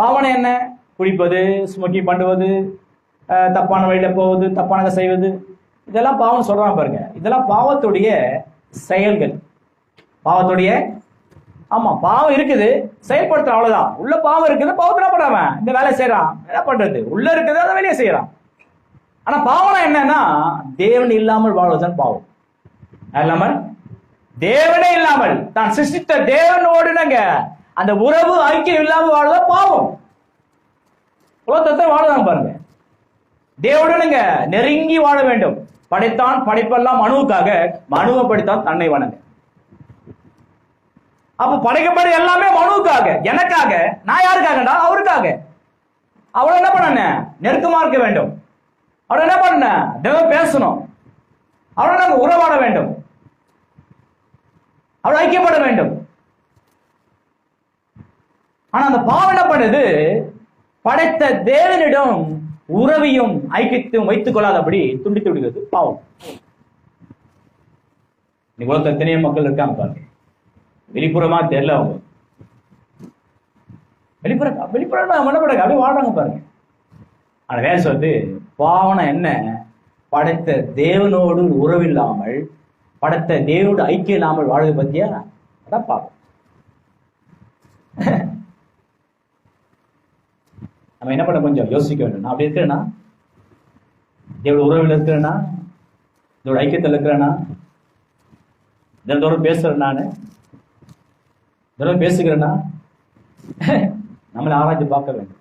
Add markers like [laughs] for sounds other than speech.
பாவனை என்ன? குடிப்பது ஸ்மோக்கிங் பண்ணுவது தப்பான வழியில் போவது தப்பானதை செய்வது இதெல்லாம் பாவம் சொல்கிறான் பாருங்க. இதெல்லாம் பாவத்துடைய செயல்கள். பாவத்துடைய ஆமாம் பாவம் இருக்குது செயல்படுத்துற அவ்வளோதான் உள்ள பாவம் இருக்குது பாவத்தில் என்ன இந்த வேலை செய்கிறான் என்ன பண்ணுறது உள்ளே இருக்குது அதை வெளியே செய்கிறான் ஆனால் பாவனை என்னன்னா தேவன் இல்லாமல் வாழ்வதுதான் பாவம். இல்லாமல் தேவனே இல்லாமல். தான் சிருஷ்டித்த தேவனோடு நாங்க அந்த உறவு ஐக்கியம் இல்லாம வாழ்வதா பாவம். உலகத்தை வாழலாம் பாருங்க. தேவனுடன் நெருங்கி வாழ வேண்டும். படைத்தான் படைப்பெல்லாம் மனுவுக்காக மனுவை படித்தான் தன்னை வணங்க. அப்ப படைக்கப்பட எல்லாமே மனுவுக்காக. எனக்காக நான் யாருக்காகடா? அவருக்காக. அவளை என்ன பண்ண நெருக்கமா இருக்க வேண்டும். அவளை என்ன பண்ண தினம் பேசணும். அவளை நாங்க உறவாட வேண்டும். அவள் ஐக்கியப்பட வேண்டும். ஆனா அந்த பாவம் என்ன பண்ணுது? படைத்த தேவனிடம் உறவையும் ஐக்கியத்தையும் வைத்துக் கொள்ளாதபடி துண்டித்து விடுகிறது பாவம். இன்னைக்கு உலகத்துல எத்தனையோ மக்கள் இருக்காங்க பாருங்க. வெளிப்புறமா தெரியல அவங்க. வெளிப்புற வெளிப்புறம் என்ன அப்படியே வாழ்றாங்க பாருங்க. ஆனா வேலை சொல்றது பாவனை என்ன? படைத்த தேவனோடு உறவில்லாமல் படைத்த தேவனோடு ஐக்கியம் இல்லாமல் வாழ்வது பத்தியா? அதான் பாவம். நம்ம என்ன பண்ண கொஞ்சம் யோசிக்க வேண்டும் நான் அப்படி இருக்கிறேன்னா தேவோட உறவில் இருக்கிறேன்னா இதோட ஐக்கியத்தில் இருக்கிறேன்னா தினந்தோறும் பேசுறேன் நான். தினம் பேசுகிறேன்னா [laughs] நம்மளை ஆராய்ச்சி பார்க்க வேண்டும்.